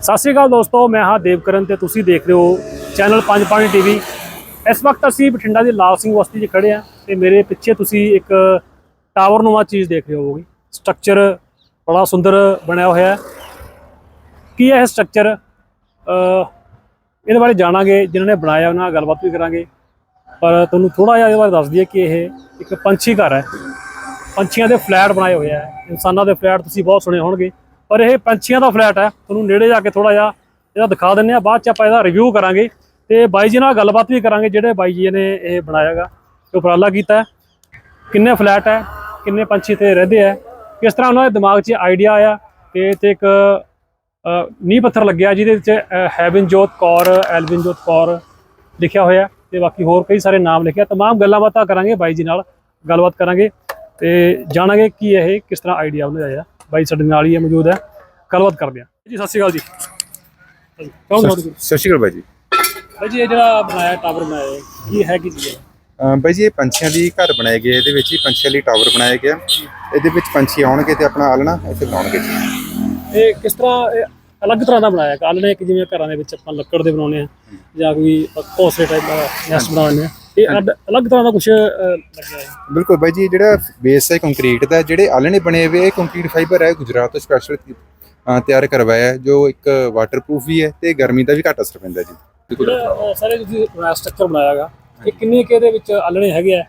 ਸਤਿ ਸ਼੍ਰੀ ਅਕਾਲ ਦੋਸਤੋ, ਮੈਂ ਹਾਂ ਦੇਵਕਰਨ ਤੇ ਤੁਸੀਂ ਦੇਖ ਰਹੇ ਹੋ ਚੈਨਲ ਪੰਜ ਪਾਣੀ ਟੀਵੀ। ਇਸ ਵਕਤ ਅਸੀਂ ਬਠਿੰਡਾ ਦੀ ਲਾਲ ਸਿੰਘ ਬਸਤੀ 'ਚ ਖੜੇ ਆ ਤੇ ਮੇਰੇ ਪਿੱਛੇ ਤੁਸੀਂ ਇੱਕ ਟਾਵਰ ਨੂੰਆ ਚੀਜ਼ ਦੇਖ ਰਹੇ ਹੋਵੋਗੇ। ਸਟਰਕਚਰ ਬੜਾ ਸੁੰਦਰ ਬਣਿਆ ਹੋਇਆ ਹੈ। ਕੀ ਹੈ ਇਹ ਸਟਰਕਚਰ? ਇਹਦੇ ਬਾਰੇ ਜਾਣਾਂਗੇ, ਜਿਨ੍ਹਾਂ ਨੇ ਬਣਾਇਆ ਉਹਨਾਂ ਨਾਲ ਗੱਲਬਾਤ ਵੀ ਕਰਾਂਗੇ। ਪਰ ਤੁਹਾਨੂੰ ਥੋੜਾ ਜਿਹਾ ਇਹਦੇ ਬਾਰੇ ਦੱਸ ਦਈਏ ਕਿ ਇਹ ਇੱਕ ਪੰਛੀ ਘਰ ਹੈ। ਪੰਛੀਆਂ ਦੇ ਫਲੈਟ ਬਣਾਏ ਹੋਏ ਆ ਇਨਸਾਨਾਂ ਦੇ ਫਲੈਟ ਤੁਸੀਂ ਬਹੁਤ ਸੁਣੇ ਹੋਣਗੇ। ਪਰ ਇਹ ਪੰਛੀਆਂ ਦਾ ਫਲੈਟ ਹੈ ਤੁਹਾਨੂੰ ਨੇੜੇ ਜਾ ਕੇ ਥੋੜਾ ਜਿਹਾ ਇਹਦਾ ਦਿਖਾ ਦਿੰਨੇ ਆ ਬਾਅਦ ਚ ਆਪਾਂ ਇਹਦਾ ਰਿਵਿਊ ਕਰਾਂਗੇ ਤੇ ਬਾਈ ਜੀ ਨਾਲ ਗੱਲਬਾਤ ਵੀ ਕਰਾਂਗੇ ਜਿਹੜੇ ਬਾਈ ਜੀ ਨੇ ਇਹ ਬਣਾਇਆਗਾ ਤੇ ਉਪਰਾਲਾ ਕੀਤਾ ਹੈ। ਕਿੰਨੇ ਫਲੈਟ ਹੈ ਕਿੰਨੇ ਪੰਛੀ ਤੇ ਰਹਿੰਦੇ ਆ ਕਿਸ ਤਰ੍ਹਾਂ ਉਹਨਾਂ ਦੇ ਦਿਮਾਗ 'ਚ ਆਈਡੀਆ ਆਇਆ ਕਿ ਇੱਥੇ ਇੱਕ ਅ, ਨੀਂਹ ਪੱਥਰ ਲੱਗਿਆ ਜਿਹਦੇ ਵਿੱਚ ਅ, ਹੈਵਨਜੋਤ ਕੌਰ ਐਲਵਿਨਜੋਤ ਕੌਰ ਲਿਖਿਆ ਹੋਇਆ ਹੈ ਤੇ ਬਾਕੀ ਹੋਰ ਕਈ ਸਾਰੇ ਨਾਮ ਲਿਖਿਆ तमाम ਗੱਲਾਂ ਬਾਤਾਂ ਕਰਾਂਗੇ ਬਾਈ ਜੀ ਨਾਲ ਗੱਲਬਾਤ ਕਰਾਂਗੇ ਤੇ ਜਾਣਾਂਗੇ ਕੀ ਇਹ ਕਿਸ ਤਰ੍ਹਾਂ ਆਈਡੀਆ ਉਹਨਾਂ ਦਾ ਆਇਆ ਬਾਈ ਸਾਡੇ ਨਾਲ ਹੀ ਹੈ ਮੌਜੂਦ ਹੈ ਗੱਲਬਾਤ ਕਰਦੇ ਹਾਂ ਜੀ ਸਤਿ ਸ਼੍ਰੀ ਅਕਾਲ ਜੀ। ਕੌਣ ਤੁਹਾਡੇ ਕੋਲ ਸਤਿ ਸ਼੍ਰੀ ਅਕਾਲ ਬਾਈ ਜੀ। ਬਾਈ ਜੀ ਇਹ ਜਿਹੜਾ ਬਣਾਇਆ ਟਾਵਰ ਬਣਾਇਆ ਹੈ, ਕੀ ਹੈ ਕੀ ਚੀਜ਼? ਹੈ ਅਮ ਬਾਈ ਜੀ ਇਹ ਪੰਛੀਆਂ ਦੀ ਘਰ ਬਣਾਏ ਗਏ ਇਹਦੇ ਵਿੱਚ ਹੀ ਪੰਛੀਆਂ ਲਈ ਟਾਵਰ ਬਣਾਇਆ ਗਿਆ। ਇਹਦੇ ਵਿੱਚ ਪੰਛੀ ਆਉਣਗੇ ਤੇ ਆਪਣਾ ਆਲਣਾ ਇੱਥੇ ਬਣਾਉਣਗੇ ਜੀ। ਇਹ ਕਿਸ ਤਰ੍ਹਾਂ ਇਹ ਅਲੱਗ ਤਰ੍ਹਾਂ ਦਾ ਬਣਾਇਆ? ਕੱਲ ਨੇ ਇੱਕ ਜਿਵੇਂ ਘਰਾਂ ਦੇ ਵਿੱਚ ਆਪਾਂ ਲੱਕੜ ਦੇ ਬਣਾਉਂਦੇ ਆ ਜਾਂ ਕੋਈ ਘੋਸਲੇ ਟਾਈਪ ਦਾ ਨੈਸਟ ਬਣਾਉਂਦੇ ਆ ਇਹ ਅੱਡ- ਅਲੱਗ ਤਰ੍ਹਾਂ ਦਾ ਕੁਝ ਲੱਗਿਆ ਹੈ। ਬਿਲਕੁਲ ਬਾਈ ਜੀ ਜਿਹੜਾ ਬੇਸ ਹੈ ਕੰਕਰੀਟ ਦਾ ਜਿਹੜੇ ਆਲਣੇ ਬਣੇ ਹੋਏ ਇਹ ਕੰਕਰੀਟ ਫਾਈਬਰ ਹੈ ਗੁਜਰਾਤ ਤੋਂ ਸਪੈਸ਼ਲ ਤਿਆਰ ਕਰਵਾਇਆ ਹੈ ਜੋ ਇੱਕ ਵਾਟਰਪ੍ਰੂਫ ਵੀ ਹੈ ਤੇ ਗਰਮੀ ਦਾ ਵੀ ਘੱਟ ਅਸਰ ਪੈਂਦਾ ਜੀ। ਜਿਹੜਾ ਸਾਰੇ ਤੁਸੀਂ ਸਟਰਕਚਰ ਬਣਾਇਆਗਾ ਇਹ ਕਿੰਨੇ ਕਿ ਇਹਦੇ ਵਿੱਚ ਆਲਣੇ ਹੈਗੇ ਆ?